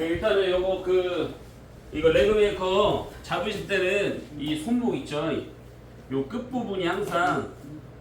네, 일단은 요거 그 이거 레그메이커 잡으실 때는 이 손목 있죠. 요 끝 부분이 항상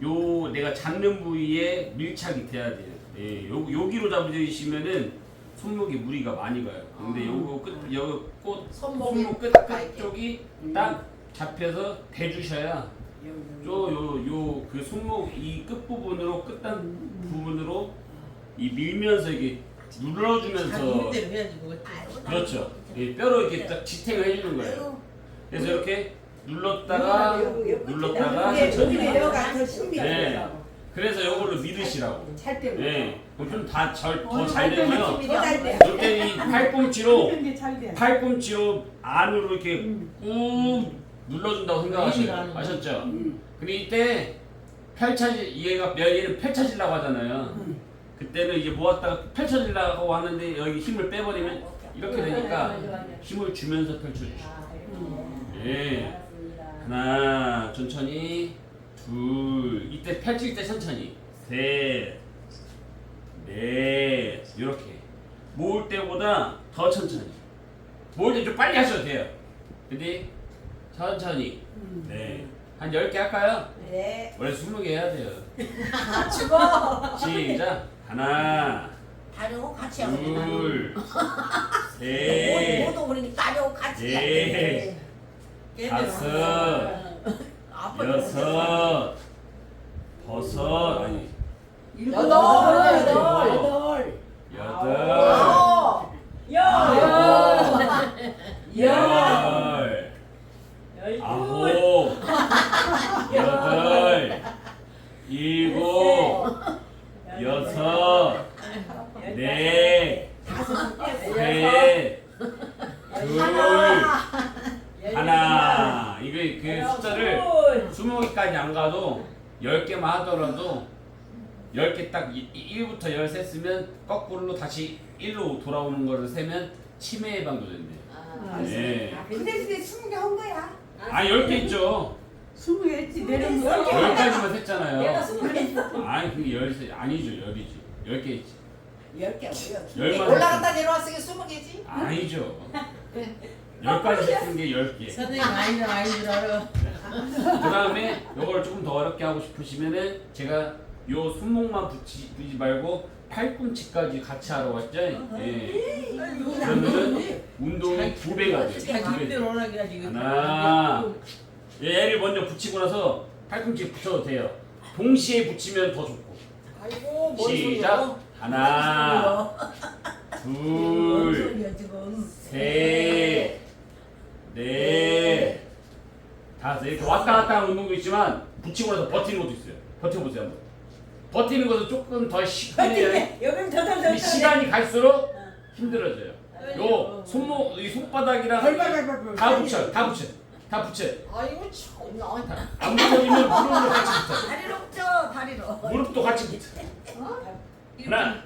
요 내가 잡는 부위에 밀착이 돼야 돼요. 예, 요 여기로 잡으시면은 손목에 무리가 많이 가요. 근데 요거 끝 여기 꽃 손목이 손목 끝, 끝 쪽이 딱 잡혀서 대주셔야 요요 그 손목 이 끝 부분으로 끝단 부분으로 이 밀면서 이게 눌러주면서 해야지 뭐. 그렇죠. 이 뼈로 이렇게 딱 지탱을 해주는 거예요. 그래서 이렇게 눌렀다가 눌렀다가 천천히. 신비. 네. 그래서 이걸로 밀으시라고. 잘 때문에. 네. 그럼 좀다더잘 되면 더잘 돼. 이때 이 팔꿈치로 돼. 팔꿈치로 안으로 이렇게 꾹 눌러준다고 생각하시면 아셨죠? 음. 근데 이때 펼쳐지 얘가 얘는 펼쳐지려고 하잖아요. 그때는 이제 모았다가 펼쳐지려고 하는데 여기 힘을 빼버리면 이렇게 되니까 힘을 주면서 펼쳐주시고. 예. 하나 천천히. 둘. 이때 펼칠 때 천천히. 셋넷. 이렇게. 모을 때보다 더 천천히. 모을 때 좀 빨리 하셔도 돼요. 근데 천천히. 네 한 10개 할까요? 네. 원래 20개 해야 돼요. 죽어. 시작 하나 다려고 같이 하고 둘 셋 모두 우리 다려고 같이 네. 해. 다섯 아빠 여섯 버섯 아니 여덟, 여덟. 여덟 아홉 열 아홉 여덟 일곱 여섯 넷 셋, 둘, 하나. 이게 그 숫자를 20개까지 안 가도 10개만 하더라도 10개 딱 1부터 13 쓰면 거꾸로 다시 1로 돌아오는 거를 세면 치매 예방도 된대요. 네. 그 대신에 스무 개 한 거야. 아, 10개 있죠. 스무 개 했지 내려온 거. 10가지만 셌잖아요. 내가 스무 개 했어. 아니, 그게 13, 아니죠. 10이지. 10개 있지. 열 개 열만 올라갔다 내려왔으니 스무 개지. 아니죠. 10가지 쓴게 10개. 선생님 아이들 아이들 알아. 그 다음에 이걸 조금 더 어렵게 하고 싶으시면은 제가 요 손목만 붙이 지 말고 팔꿈치까지 같이 하러 왔죠? 예. 그러면은 운동이 두 배가. 자기 두 배. 하나. 얘를 먼저 붙이고 나서 팔꿈치 붙여도 돼요. 동시에 붙이면 더 좋고. 아이고 뭔 시작. 소리야? 하나, 둘, 소리야 지금. 셋, 넷, 다섯 이렇게 왔다 갔다 하는 운동도 있지만 붙이고 나서 버티는 것도 있어요. 버텨보세요 한번. 버티는 것은 조금 더 시간이 여기는 더더더 이 시간이 갈수록 힘들어져요. 요 손목 이 손바닥이랑. 다 붙여, 다 붙여, 다 붙여. 아이고 참. 안 붙어지면 무릎으로 같이 붙어. 다리로 붙여 다리로. 무릎도 같이 붙어. 하나,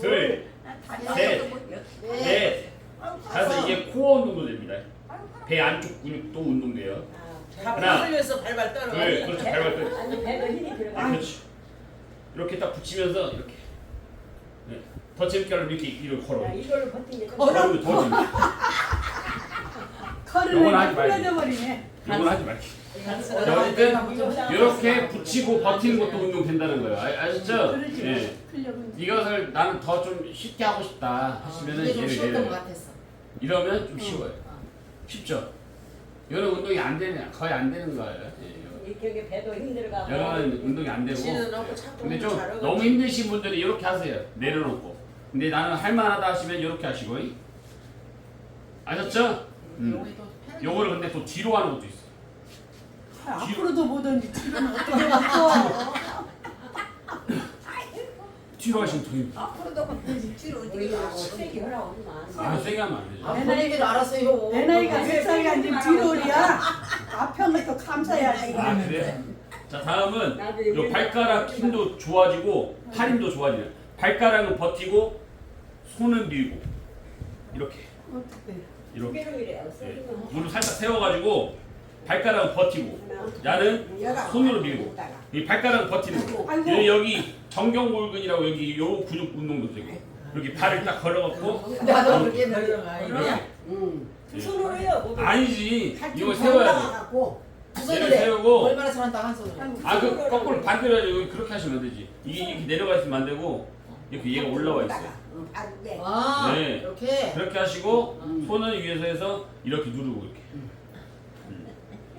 둘, 다리로 셋. 붙여. 넷, 다섯 이게 코어 운동도 됩니다. 배 안쪽 근육도 운동돼요. 다 하나. 풀려서 발발 떨어. 둘, 그렇죠. 발발 떨. 아니 배가 힘이 들어가. 아, 그렇지. 이렇게 딱 붙이면서 이렇게. 네. 더 재밌게 하려면 이렇게 이걸 걸어. 야, 이걸로 버틴 게. 걸으면 더 재밌게. 요건 하지 말고. 풀려져 버리네. 이건 하지 말게. 자, 어쨌든 이렇게 붙이고 버티는 것도 운동 된다는 거예요. 아? 그러지. 예. 풀려고. 이것을 나는 더 좀 쉽게 하고 싶다 하시면은 이게 좀 얘를 쉬웠던 것 얘를 같았어. 이러면 좀 쉬워요. 쉽죠? 이거는 운동이 안 되는 거의 안 되는 거예요. 예. 이쪽에 배도 힘들어가. 이거는 운동이 안 되고. 지는 않고 자꾸 근데 좀 잘하고 너무 힘드신 분들이 이렇게 하세요. 내려놓고. 근데 나는 할만하다 하시면 이렇게 하시고. 아셨죠? 음. 요거를 근데 또 뒤로 하는 것도 있어. 아, 앞으로도 보더니 뒤로는 어떻게 왔어? 뒤로 하시면 더 힘들어. 앞으로도 뒤로 어디 가. 세게 하라고 하지 마. 아, 세게 하면 안 되죠. 아, 본인들 알았어요. 내 나이가 몇 살이가 이제 뒤로 오리야. 앞편을 또 감싸야지. 아, 그래? 자, 다음은 나도 요 발가락 힘도 좋아지고 팔 힘도 좋아지네요. 발가락은 버티고 손은 밀고 이렇게 어떻게? 이렇게 이래요. 예. 무릎 살짝 세워가지고 발가락은 버티고 야는 손으로 밀고 이 발가락은 버티는 거. 아이고. 얘 여기 정경골근이라고 여기 요 근육 운동도 되고 이렇게 발을 딱 걸어갖고 나도 그렇게 아니야. 이렇게 응. 두 손으로 해요. 아니지 이거 세워야지 갖고 두 얘를 손으로 해. 세우고 얼마나 잘한다 한 손으로. 아그 거꾸로 반대로 해야지 그렇게 하시면 안 되지 이게 이렇게 내려가 있으면 안 되고 이렇게 얘가 올라와 있어요 아 네. 이렇게. 그렇게 하시고 손은 위에서 해서 이렇게 누르고 이렇게 음.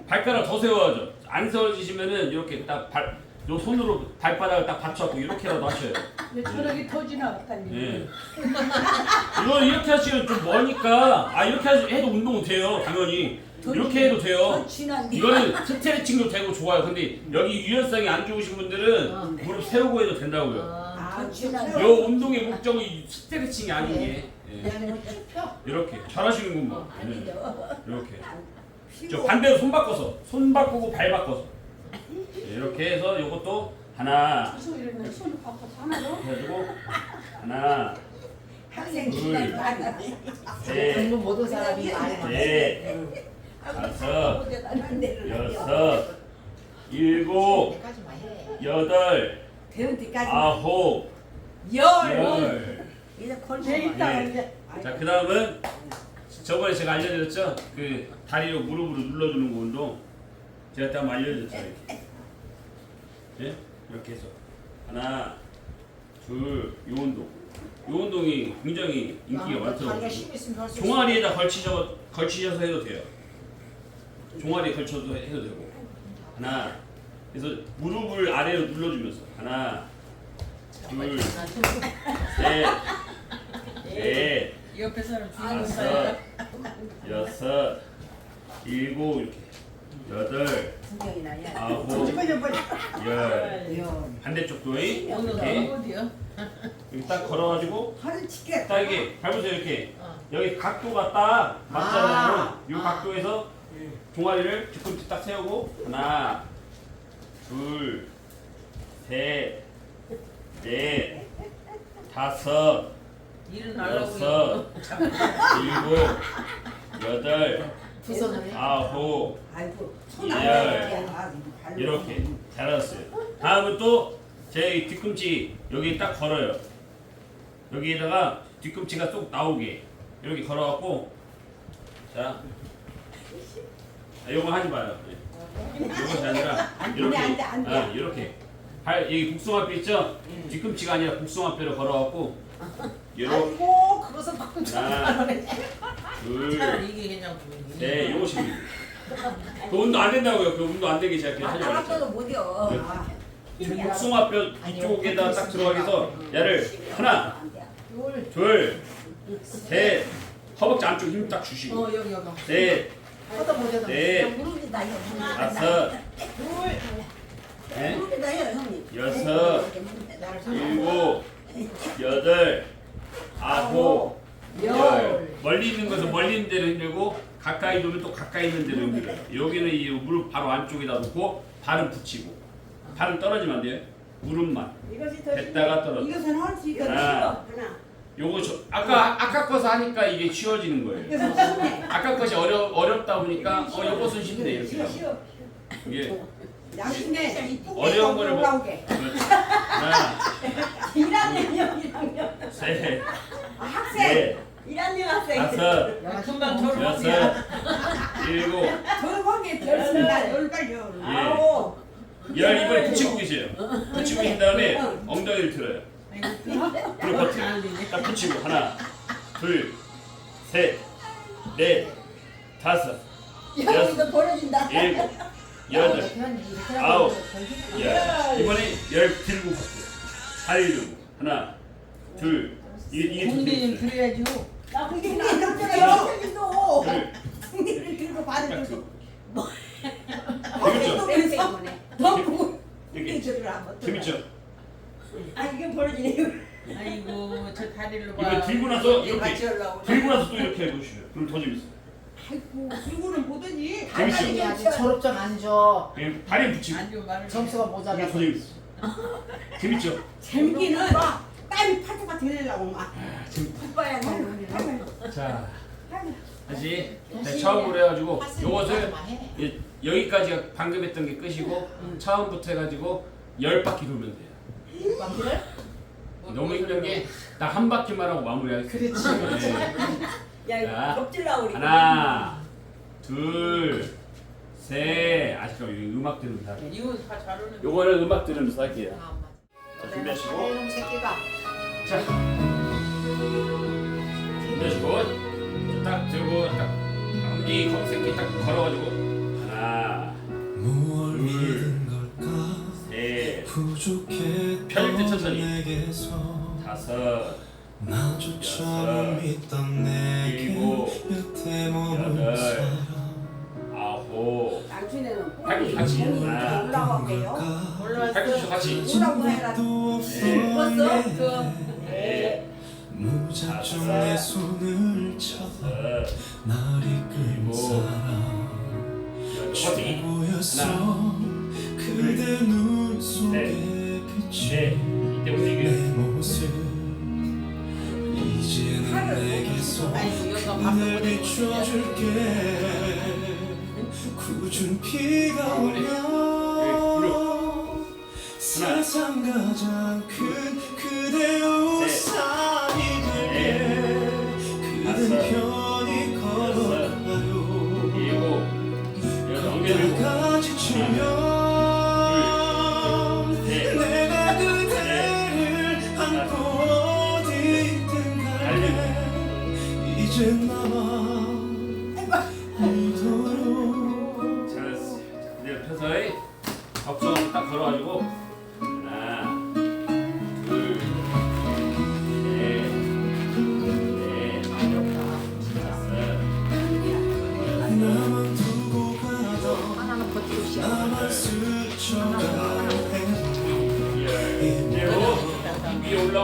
발가락 더 세워야죠 안 세워지시면은 이렇게 딱 발 요 손으로 발바닥을 딱 받쳐갖고 이렇게라도 하셔요. 왜 저렇게 터지나 봤다니. 예. 이거 이렇게 하시면 좀 머니까 아 이렇게 하시- 해도 운동은 돼요 당연히. 이렇게 해도 돼요. 이거는 스트레칭도 되고 좋아요. 근데 여기 유연성이 안 좋으신 분들은 무릎 세우고 해도 된다고요. 아, 요 운동의 목적이 스트레칭이 아닌 게 예. 이렇게. 잘하시는구만 예. 이렇게. 저 반대로 손 바꿔서 손 바꾸고 발 바꿔서. 예, 이렇게 해서 요것도 하나 이러면 손을 바꿔서 하나 더. 해가지고 하나 학생 둘, 셋. 셋, 공부 모든 사람이 많이 넷, 다섯, 여섯, 일곱. 여덟, 배운 뒤까지. 아홉, 열. 열. 이제 내콜 있다가 예. 이제 자, 그 다음은 저번에 제가 알려드렸죠? 그 다리로 무릎으로 눌러주는 거 운동. 제가 알려드렸죠, 이렇게. 예? 이렇게 해서. 하나, 둘, 요 운동. 요 운동이 굉장히 인기가 많더라고요. 할수 있어. 종아리에다 걸치셔, 걸치셔서 해도 돼요. 종아리에 걸쳐도 해- 해도 되고. 하나. 그래서 무릎을 아래로 눌러주면서. 하나, 둘, 셋, 넷, 옆에 사람 다섯. 여섯, 일곱 이렇게 여덟. 아홉. 열 열. 반대쪽도 이렇게? 이렇게 딱 걸어가지고 치게. 딱 이게 밟으세요 이렇게 어. 여기 각도가 딱 맞잖아요. 아. 이 각도에서 종아리를 뒤꿈치 딱 세우고 하나, 둘, 셋, 넷, 다섯, 여섯, 일곱, 여덟, 해. 아홉, 아이고. 열 이렇게 잘하셨어요. 다음은 또제 뒤꿈치 여기 딱 걸어요. 여기에다가 뒤꿈치가 쏙 나오게 이렇게 걸어갖고 자, 아, 요거 하지 마요. 네. 요것이 아니라 이렇게 안 돼, 안 돼. 아, 이렇게 발 여기 복숭아뼈 있죠? 뒤꿈치가 아니라 복숭아뼈를 걸어갖고 아이고 그것은 둘, 차라리 이게 그냥. 네, 요것이 그 운동 안 된다고요. 그 운동 안 되게 제가 그냥 하지 말았죠. 나가도 못이요. 네. 지금 복숭아뼈 이쪽에다 딱 들어가기 위해서 얘를 하나, 둘. 둘, 셋, 허벅지 안쪽 힘 딱 주시고 어 여기 여기. 셋, 하다 못해도 네. 그냥 무릎이 나요. 다섯, 넷, 무릎이 나요 형님. 여섯, 일곱, 여덟, 아홉, 열. 멀리 있는 것은 멀리 있는 데로 힘들고 가까이 두면 또 가까이 있는 데로 힘들어요. 여기는 이 무릎 바로 안쪽에다 놓고 발은 붙이고 발은 떨어지면 안 돼요. 무릎만 이것이 더 됐다가 떨어져. 이것은 할수 있거든. 하나. 요거 저 아까 아까 거서 하니까 이게 쉬워지는 거예요. 아까 것이 어려 어렵다 보니까 어 요것은 쉽네 이렇게 하면. 이게 양심에 이쁘게 어려운 거를 뭐- 올라오게. 그렇지. 하나, 1학년이요 1학년. 셋, 학생. 넷, 1학년 학생. 다섯, 야, 금방 여섯, 일곱, 저거기 별수가 열발 열. 예. 아홉. 열 이번에 붙이고 계세요. 붙이고 계신 다음에 엉덩이를 들어요. 그리고 버텨요. 딱 붙이고 하나, 둘, 셋, 넷, 다섯, 형님도 버려진다. 일곱, 여덟, 아홉, 열. 이번에 열 들고 버텨요. 다리 들고 하나, 둘, 이게 이게 두 개. 그래야죠. 나 그게 이렇게요. 둘, 승리를 들고 받을 딱 줄. 들고. 되겠죠? 너무 이렇게 재밌죠? 아 이게 벌어지네요. 아이고 저 다리를 봐. 이거 들고 나서 이게 같이 이렇게. 들고 나서 또 이렇게 해보시죠. 그럼 더 재밌어. 아이고 들고는 보더니 재밌죠? 아직 졸업 좀안 줘. 그냥 다리에 붙이고 말을. 점수가 그게 모자라. 더 재밌어. 재밌죠? 재밌기는 땀이 팔뚝같이 흘리려고 막. 아, 재밌. 오빠야 자, 다시 네, 처음으로 해가지고 요것을 예, 여기까지가 방금 했던 게 끝이고 처음부터 해가지고 열 바퀴 돌면 돼요. 왕기를? 너무 힘든 게 딱 한 바퀴만 하고 마무리하기. 그렇지. 네. 야, 겹질라 우리. 하나, 둘, 셋. 아시죠? 이 음악 들으면서 할게요. 이거 다 잘하는. 요거는 음악 들으면서 할게요. 아. 자, 준비하시고. 이놈 새끼가. 자, 준비하시고. 딱 들고 딱 엄지 검색기 딱 걸어가지고 하나, 무얼 둘, 믿은 걸까 셋, 부족했던 편집도 천천히. 다섯, 나조차 여섯, 못 믿던 내게 일곱, 곁에 머물 여덟, 사람 아홉, 당신에는 팔꿈치 같이. 하나, 올라갈게요. 팔꿈치 같이. 뭐라고 해라. 또 네. 그 넷, 무작정 내 손을 잡아 다섯, 날 이끈 일곱, 사람. 최고였어. 그대 눈 속에 네, 비친 이때 내. 모습. 이제는 못 해먹는데. 비춰줄게. 굳은 비가 오면 세상 가장 가지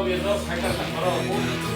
위해서 발가락 딱 걸어가고